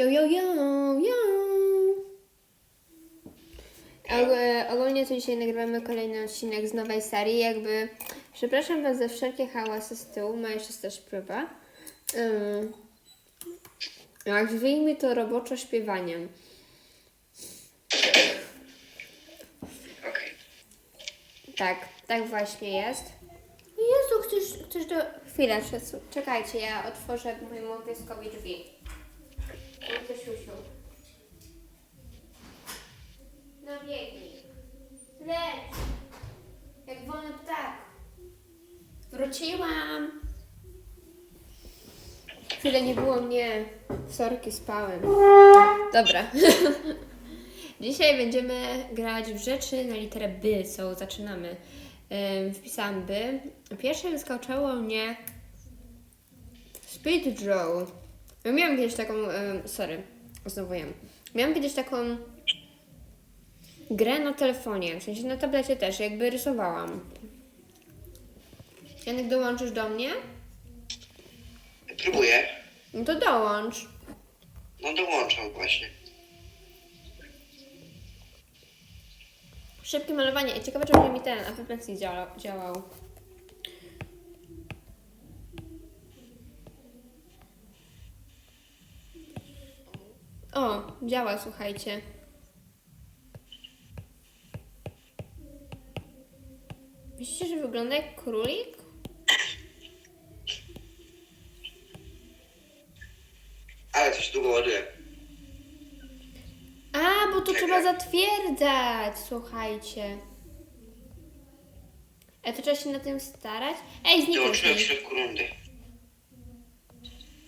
Jo, jo, jo, jo. Og- ogólnie to dzisiaj nagrywamy kolejny odcinek z nowej serii. Jakby przepraszam Was za wszelkie hałasy z tyłu, moja siostra śpiewa. Um, Nazwijmy to roboczo śpiewaniem. Tak, tak właśnie jest. Jezu, chcesz, chcesz do... Chwilę, czas- czekajcie, ja otworzę mojemu pieskowi drzwi. No siusiu. No biegnij. Leć. Jak wolny ptak. Wróciłam. Chwilę nie było mnie. Sorki, spałem. Dobra. Dzisiaj będziemy grać w rzeczy na literę by, co zaczynamy. Ym, Wpisałam by. Pierwsze wyskoczyło mnie Speed Draw. Ja miałam kiedyś taką, sorry, znowu jem. Miałam kiedyś taką grę na telefonie, w sensie na tablecie też, jakby rysowałam. Janek, dołączysz do mnie? Próbuję. No to dołącz. No dołączam właśnie. Szybkie malowanie. Ciekawe, czy będzie mi ten Apple Pencil działa, działał. O, działa, słuchajcie. Myślicie, że wygląda jak królik? Ale coś długo ładuje. A, bo to trzeba zatwierdzać, słuchajcie. A to trzeba się na tym starać? Ej, zniknął Dołączyłem w mi. środku rundy.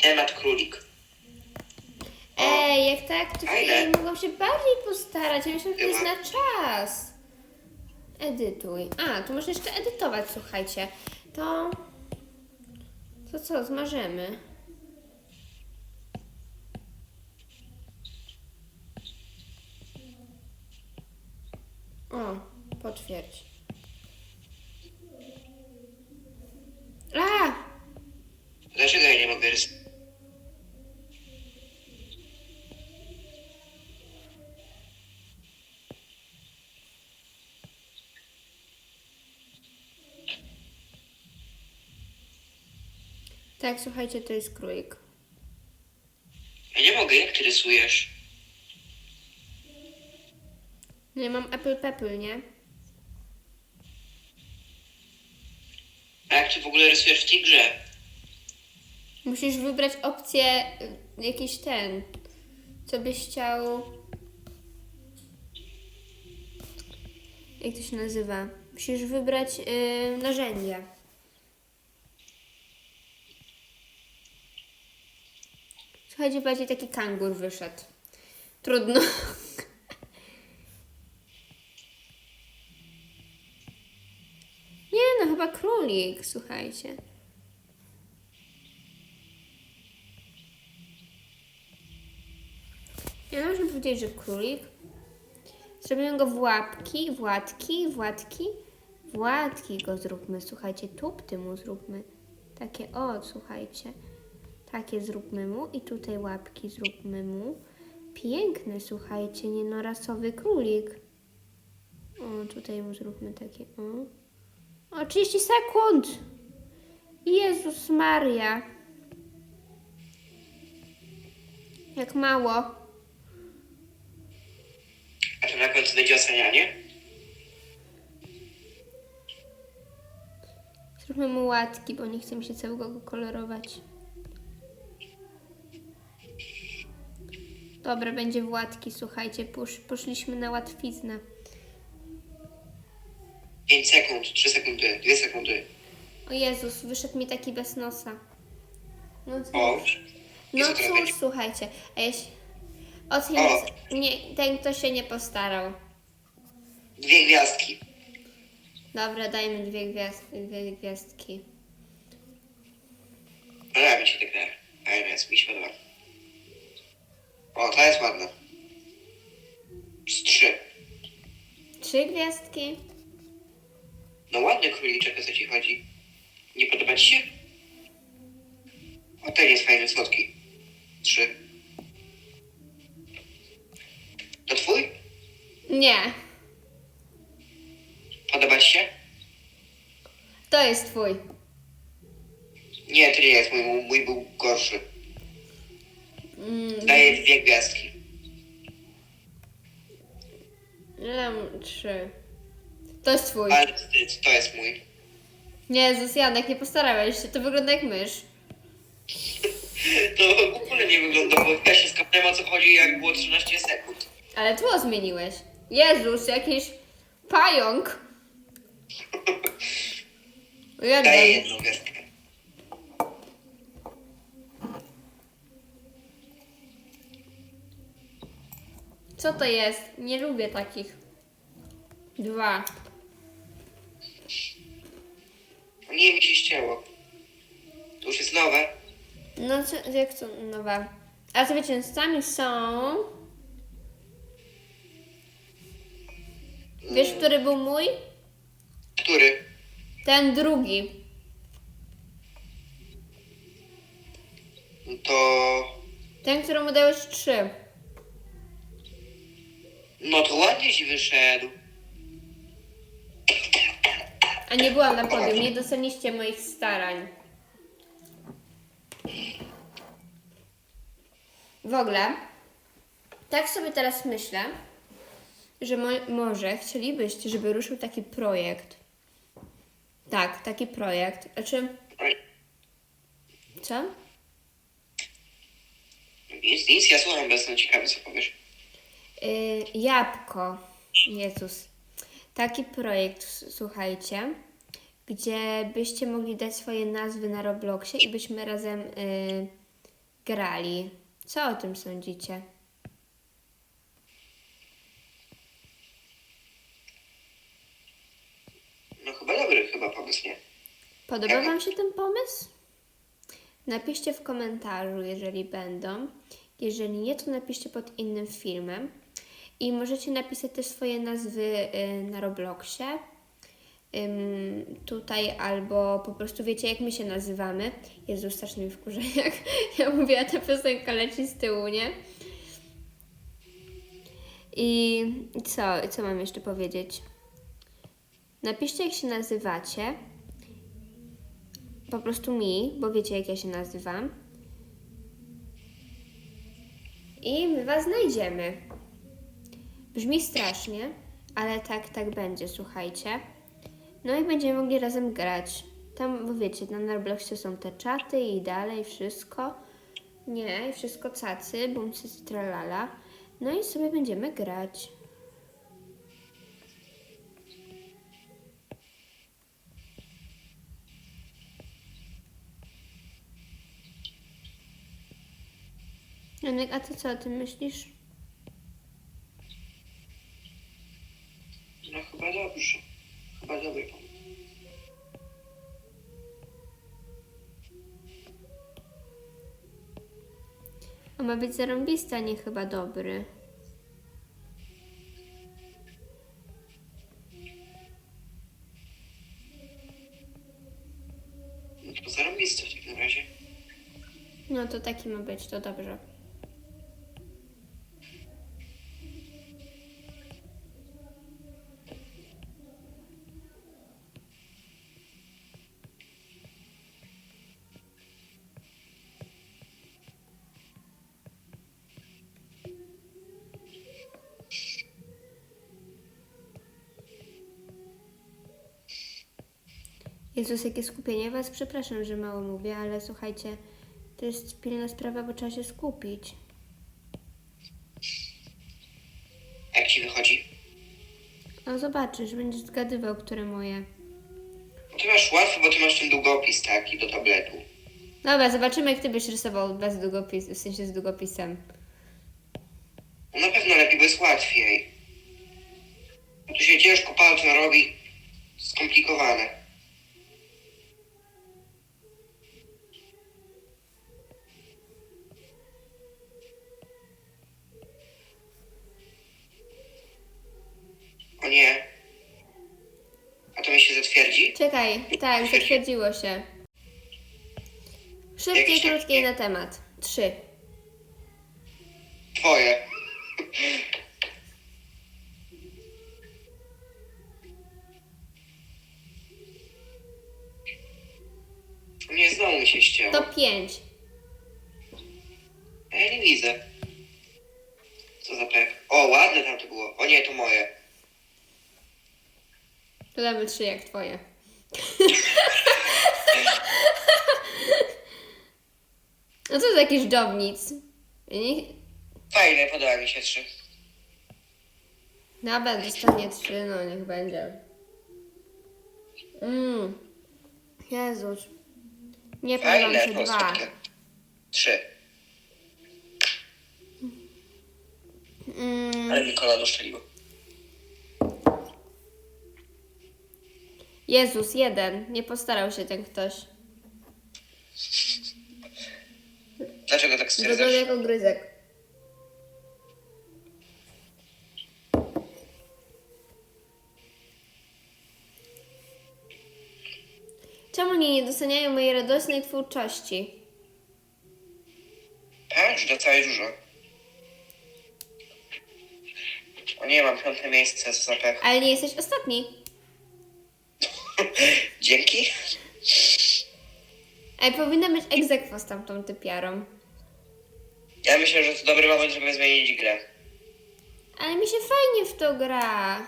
Temat królik. Ej, jak tak, to ile? mogą się bardziej postarać. Ja myślę, że to jest na czas. Edytuj. A, tu można jeszcze edytować, słuchajcie. To... To co, zmarzemy? O, potwierdź. Tak, słuchajcie, to jest królik. Ja nie mogę, jak ty rysujesz? No ja mam Apple Pepple, nie? A jak ty w ogóle rysujesz w tej grze? Musisz wybrać opcję y, jakiś ten, co byś chciał. Jak to się nazywa? Musisz wybrać y, narzędzia. Słuchajcie, bardziej taki kangur wyszedł. Trudno. Nie no, chyba królik, słuchajcie. Ja można powiedzieć, że królik. Zrobimy go w łapki, w łatki, w łatki. W łatki go zróbmy, słuchajcie, tupty mu zróbmy. Takie, o, słuchajcie. Takie zróbmy mu i tutaj łapki zróbmy mu. Piękny, słuchajcie, nienorasowy królik. O, tutaj mu zróbmy takie, o. O, 30 sekund! Jezus Maria. Jak mało. A to na końcu będzie ocenianie? Zróbmy mu łatki, bo nie chcę mi się całego go kolorować. Dobra, będzie w łatki, słuchajcie, posz, poszliśmy na łatwiznę. 5 sekund, 3 sekundy, 2 sekundy. O Jezus, wyszedł mi taki bez nosa. No cóż, O, i no co teraz cóż będzie? słuchajcie, a jeśli... Nie, ten kto się nie postarał. Dwie gwiazdki. Dobra, dajmy dwie, gwiazd, dwie gwiazdki. Podoba mi się ta gra. Ale jest, mi się podoba. O, ta jest ładna. Z trzy. Trzy gwiazdki? No ładny króliczek, o co ci chodzi? Nie podoba ci się? O, ten jest fajny, słodki. Trzy. To twój? Nie, Podoba ci się? to jest twój. Nie, to nie jest mój, mój, mój był gorszy. Mm, Daję dwie gwiazdki. dam trzy. To jest twój. Ale wstyd, to jest mój. Nie, Jezus, Janek, nie postarałeś się. To wygląda jak mysz. To w ogóle nie wygląda, bo ja się skapnąłem o co chodzi jak było 13 sekund. Ale tło zmieniłeś. Jezus, jakiś pająk. Daję Jeden. jedną gwiazdkę. Co to jest? Nie lubię takich. Dwa. Nie, mi się ścięło. To już jest nowe. No, co, jak to nowe? A zwycięzcami są... Wiesz, który był mój? Który? Ten drugi. To... Ten, któremu dałeś trzy. No to ładnie ci wyszedł. A nie byłam na podium, nie doceniście moich starań. W ogóle, tak sobie teraz myślę, że mo- może chcielibyście, żeby ruszył taki projekt. Tak, taki projekt. Znaczy, co? Nic, nic, ja słucham, bo jestem ciekawy co powiesz. Yy, jabłko. Jezus. Taki projekt, słuchajcie, gdzie byście mogli dać swoje nazwy na Robloxie i byśmy razem yy, grali. Co o tym sądzicie? No chyba dobry chyba pomysł, nie? Podoba Wam się ten pomysł? Napiszcie w komentarzu, jeżeli będą. Jeżeli nie, to napiszcie pod innym filmem. I możecie napisać też swoje nazwy y, na Robloxie. Tutaj albo po prostu wiecie, jak my się nazywamy. Jezu, strasznie mi wkurza, jak ja mówię, a ta piosenka leci z tyłu, nie? I co, co mam jeszcze powiedzieć? Napiszcie, jak się nazywacie po prostu mi, bo wiecie jak ja się nazywam. I my was znajdziemy. Brzmi strasznie, ale tak, tak będzie, słuchajcie. No i będziemy mogli razem grać. Tam, bo wiecie, na Robloxie są te czaty i dalej, wszystko. Nie, wszystko cacy, bum, cycy, tralala. No i sobie będziemy grać. Janek, a ty co o tym myślisz? No chyba dobrze. Chyba dobry pomysł. On ma być zarąbisty, a nie chyba dobry. No to zarobiste w takim razie. No to taki ma być, to dobrze. Jezus, jakie skupienie was. Przepraszam, że mało mówię, ale słuchajcie, to jest pilna sprawa, bo trzeba się skupić. Jak ci wychodzi? No zobaczysz, będziesz zgadywał, które moje. No ty masz łatwo, bo ty masz ten długopis taki do tabletu. Dobra, zobaczymy, jak ty byś rysował bez długopisu, w sensie z długopisem. No na pewno lepiej, bo jest łatwiej. Bo tu się ciężko palcem robi. Skomplikowane. Czekaj, tak, zatwierdziło się. Szybkie, krótkie na temat. Trzy. Twoje. Nie znowu mi się ścięło. To pięć. Ja nie widzę. Co za plek. O, ładne tam to było. O nie, to moje. To damy trzy jak twoje. No co za jakiś dżownic? Ja Nie... Fajne, podoba mi się trzy. Dobra, dostanie trzy, no niech będzie. Mmm. Jezus. Nie podoba mi Fajne, się dwa. Trzy. Mm. Ale mi kolano szczeliło. Jezus, jeden. Nie postarał się ten ktoś. Wygląda stwierdzasz? jak ogryzek. Czemu oni nie doceniają mojej radosnej twórczości? Patrz, do całej dużo. O nie, mam piąte miejsce, co za pech. Ale nie jesteś ostatni. Dzięki. Ale powinna być egzekwo z tamtą typiarą. Ja myślę, że to dobry moment, żeby zmienić grę. Ale mi się fajnie w to gra.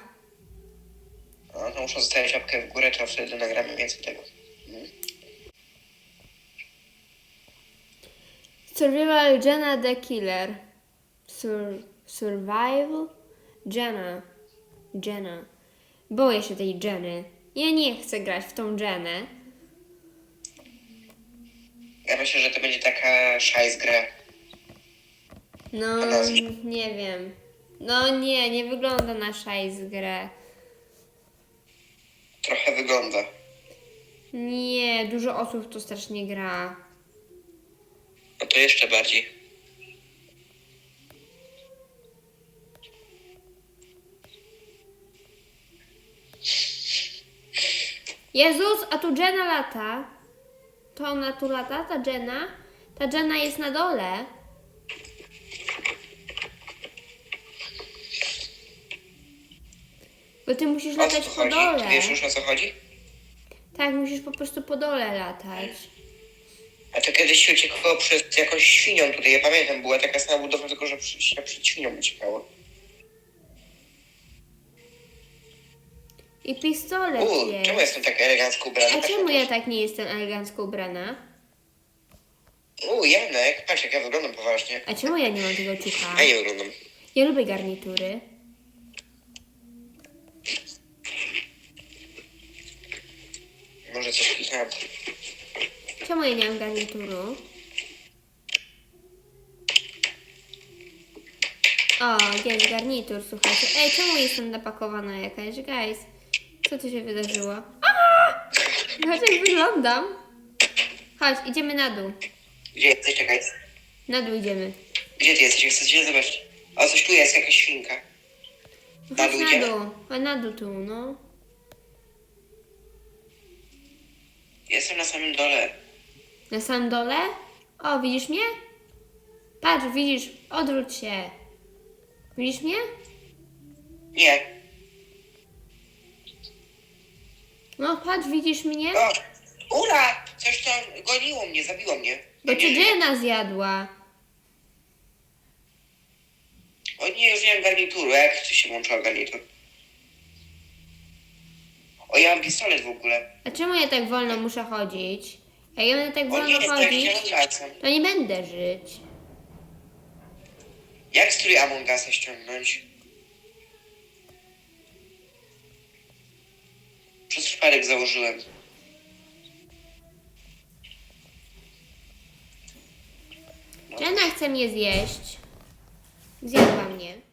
No, to muszę zostawić łapkę w górę, to wtedy nagramy więcej tego. Mhm. Survival Jenna the Killer. Sur survival Jenna. Jenna. Boję się tej Jenny. Ja nie chcę grać w tą Jennę. Ja myślę, że to będzie taka szajs gra. No, nie wiem. No nie, nie wygląda na szajs grę. Trochę wygląda. Nie, dużo osób w to strasznie gra. No to jeszcze bardziej. Jezus, a tu Jenna lata. To ona tu lata, ta Jenna? Ta Jenna jest na dole. Bo ty musisz O co latać tu po chodzi? dole. Ty wiesz już o co chodzi? Tak, musisz po prostu po dole latać. A to kiedyś się uciekło przed jakąś świnią tutaj. Ja pamiętam, była taka sama budowa, tylko że przy- się przed świnią uciekało. I pistolet Uuu, jest. czemu jestem tak elegancko ubrany? A Tak czemu ja tak nie jestem elegancko ubrana? Uuu, Janek, patrz jak ja wyglądam poważnie. A czemu ja nie mam tego ciucha? A nie wyglądam. Ja lubię garnitury. Kliknąłem. Czemu ja nie mam garnituru? O, jest garnitur, słuchajcie. Ej, czemu jestem napakowana jakaś? Guys, co tu się wydarzyło? Aaa! Patrz jak wyglądam. Chodź, idziemy na dół. Gdzie jesteś? Czekaj. Na dół idziemy. Gdzie ty jesteś? Chcę cię zobaczyć. O, coś tu jest, jakaś świnka. Na Chodź dół na idziemy? dół. Chodź na dół tu, no. Jestem na samym dole. Na samym dole? O, widzisz mnie? Patrz, widzisz, odwróć się. Widzisz mnie? Nie. No, patrz, widzisz mnie? O, ura! Coś tam goniło mnie, zabiło mnie. Bo cię. Jenna zjadła. O nie, już nie mam garnituru. Jak tu się włączyła garnitur? O, ja mam pistolet w ogóle. A czemu ja tak wolno muszę chodzić? Jak ja będę tak O wolno nie, tak chodzić, to nie będę żyć. Jak strój Among Usa ściągnąć? Przez przypadek założyłem. Jenna chce mnie zjeść. Zjadła mnie.